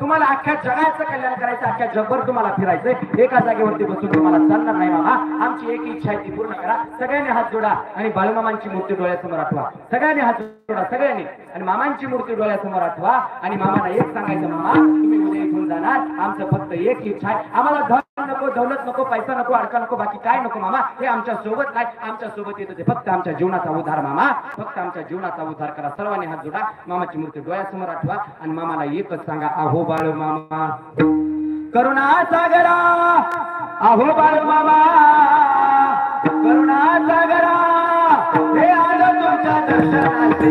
तुम्हाला अख्ख्या जगाचं कल्याण करायचं अख्ख्या जगभर तुम्हाला फिरायचंय. एका जागेवरती बसून तुम्हाला चालणार नाही मामा आमची एक इच्छा आहे ती पूर्ण करा. सगळ्यांनी हात जोडा आणि बालमामांची मूर्ती डोळ्यासमोर आठवा. सगळ्यांनी हात जोडा सगळ्यांनी. आणि मामांची मूर्ती डोळ्यासमोर आठवा. आणि मामाला एक सांगायचं मामा तुम्ही उद्या इथून जाणार. आमचं फक्त एक इच्छा आहे. आम्हाला धन नको दौलत नको पैसा नको अडका नको बाकी काय नको मामा? हे आमच्यासोबत काय? आमच्यासोबत येतं ते फक्त आमच्या जीवनाचा उद्धार मामा. फक्त आमच्या जीवनाचा उद्धार करा. सर्वांनी हात जोडा. मामाची मूर्ती डोळ्यासमोर आठवा. आणि मामाला एकच सांगा आहो बाळ मामा. करुणा सागरा आहो बाळ मामा. करुणा सागरा हे आलं तुमच्या दर्शनाचे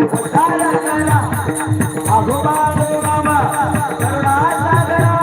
आहो बाळ मामा करुणा सागरा.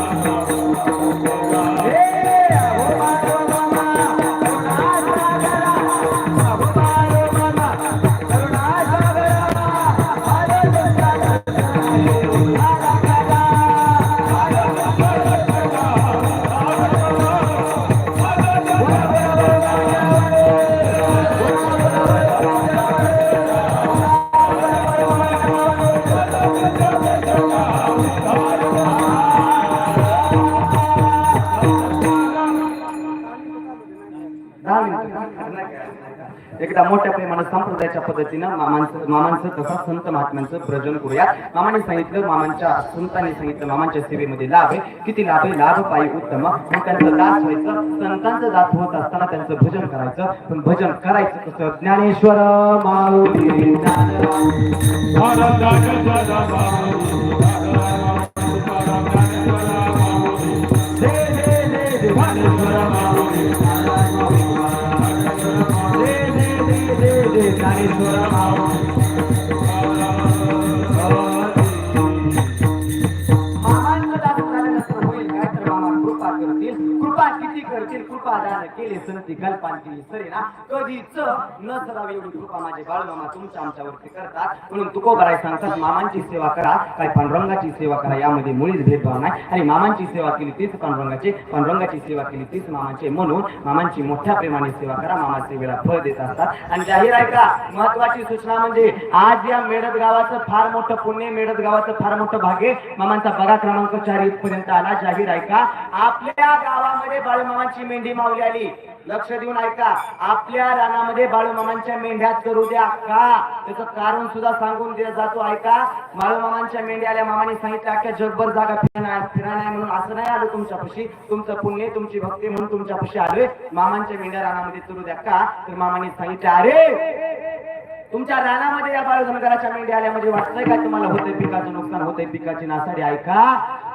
हे मिनिटं. मोठ्या प्रेमानं संप्रदायाच्या पद्धतीनं मामांचं मामांचं तसा संत महात्म्यांचं प्रजन करूया. मामाने सांगितलं मामांच्या संतांनी सांगितलं मामांच्या सेवेमध्ये लाभ आहे. किती लाभ आहे? लाभ पायी उत्तम. मग त्यांचं दास व्हायचं संतांचं दास होत असताना त्यांचं भजन करायचं. पण भजन करायचं कसं? ज्ञानेश्वर माऊली. दे, ज्ञानेश्वर कृपा करतील कृपा किती करतील कृपा दान केले सनती कल्पांतील सरे ना कधीच न सरावी एवढी कृपा माझे बाळमामा तुमच्या आमच्यावरती करतात. म्हणून तुकोबराय सांगतात मामांची सेवा करा काय पांडुरंगाची सेवा करा यामध्ये मुळीच भेदभाव नाही. आणि मामांची सेवा केली तीच पांडुरंगाची पांडुरंगाची सेवा केली तीच मामांची. म्हणून मामांची मोठ्या प्रेमाने सेवा करा मामा सेवेला फळ देत असतात. आणि जाहीर आहे का? महत्वाची सूचना म्हणजे आज या मेडत गावाचं फार मोठं पुण्य मेडत गावाचं फार मोठं भाग्य मामांचा बघा क्रमांक चार इथपर्यंत आला. जाहीर आहे का? आपल्या गावामध्ये बाळूमामांची मेंढी मावली आली. लक्ष देऊन ऐका आपल्या रानामध्ये बाळूमामांच्या मेंढ्या करू द्या का? त्याचं कारण सुद्धा सांगून दिला जातो. ऐका बाळूमामांच्या मेंढ्या आल्या मामाने सांगितलं अख्या जगभर जागा फिरणार फिरणार नाही म्हणून असं नाही आलो तुमच्यापाशी. तुमचं पुण्य तुमची भक्ती म्हणून तुमच्यापाशी आले मामांच्या मेंढ्या रानामध्ये चरू द्या का? तर मामाने सांगितलं अरे तुमच्या रानामध्ये या बाळधनगराच्या मेंढ्या आल्या म्हणजे वाटतंय का तुम्हाला होतंय पिकाचं नुकसान होतंय पिकाची नासाडी? ऐका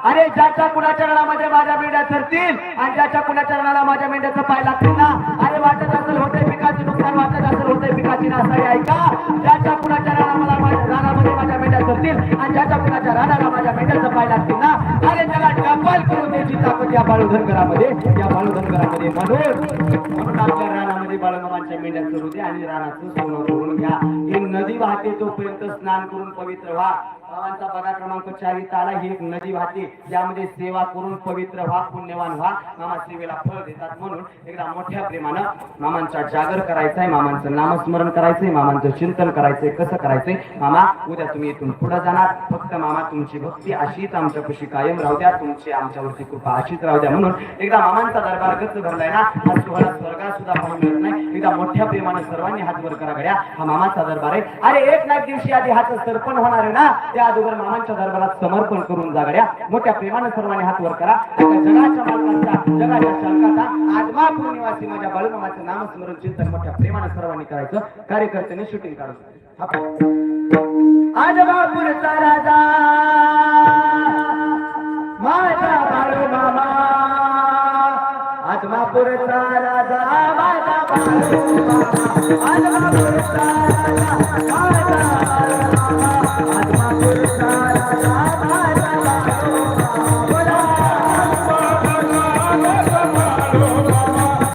अरे ज्याच्या कुणाच्या रणामध्ये माझ्या मेंढ्या चरतील आणि ज्याच्या कुणाच्या रणाला माझ्या मेंढ्याचं पाय लागतील ना? अरे वाटत असेल होते पिकाचे नुकसान वाटत असेल होतंय पिकाची नासाडी ऐका. ज्याच्या कुणाच्या रानाला माझ्या रानामध्ये माझ्या मेंढ्या चरतील आणि ज्याच्या कुणाच्या रानाला माझ्या मेंढ्याचं पाय लागतील ना? अरे त्याला टपाल करून द्यायची आपण या बाळूधनगरामध्ये या बाळूधनगरामध्ये म्हणून म्हणून आपल्या रानामध्ये बाळूमामांच्या मेंढ्या चरू द्या आणि रानाचं सोनं करून घ्या. ही नदी वाहते तोपर्यंत स्नान करून पवित्र व्हा. बाबांचा बघा क्रमांक चार आला ही एक नदी वाहते. यामध्ये सेवा करून पवित्र व्हा पुण्यवान व्हा. मामा सेवेला फळ देतात म्हणून एकदा मोठ्या प्रेमानं मामांचा जागर करायचंय मामांचं नामस्मरण करायचंय मामांचं चिंतन करायचंय कसं करायचंय? मामा उद्या तुम्ही इथून पुढे जाणार. फक्त मामा तुमची भक्ती अशीच आमच्यापाशी कायम राहू द्या. तुमची आमच्यावरती कृपा अशी अशीच राहू द्या. म्हणून एकदा मामांचा दरबार गच्च भरलाय ना आज तुम्हाला स्वर्गात सुद्धा पाहून मिळत नाही. एकदा मोठ्या प्रेमाने सर्वांनी हात वर करा गड्या. हा मामाचा दरबार आहे. अरे एक ना दिवशी आधी हात सरपण होणार आहे ना त्या अगोदर मामांच्या दरबारात समर्पण करून जा गड्या. मोठ्या प्रेमाने सर्वांनी हात वर करा. जगाच्या मालकाचा जगाच्या चालकाचा आत्मा पूर्णिवासी माझ्या बाळूमामाचं नामस्मरण चिंतन मोठ्या प्रेमाने सर्वांनी करायचं. कार्यकर्त्यांनी शूटिंग काढून हा पाहू. राजा. मामा आदमापूरचा राजा माझा आदमापूरचा राजा. माझा